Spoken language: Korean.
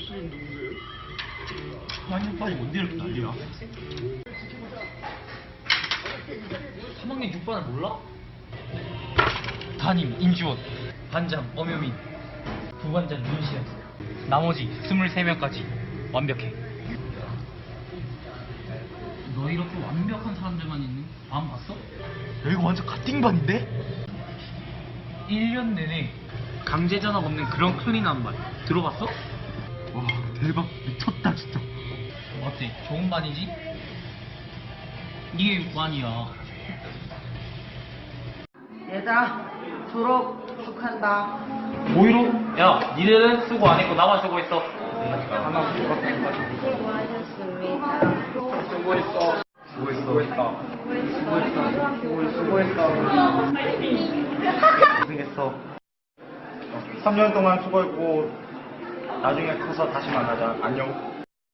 지금 누구세요? 한양반이 뭔데 이렇게 난리야? 3학년 6반을 몰라? 담임 임지원, 반장 엄효민, 부반장 윤시현, 나머지 23명까지 완벽해. 너 이렇게 완벽한 사람들만 있는 반 봤어? 야 이거 완전 갓띵반인데? 1년 내내 강제 전학 없는 그런 클린한 반 들어봤어? 와 대박. 미쳤다 진짜. 어때? 좋은 반이지? 이게 6반이야. 얘들아 졸업 축하한다. 모이로? 야, 니네는 수고 안 했고 나만 수고 했어. 수고하셨습니다 고생했어. 3년 동안 수고했고 나중에 커서 다시 만나자. 안녕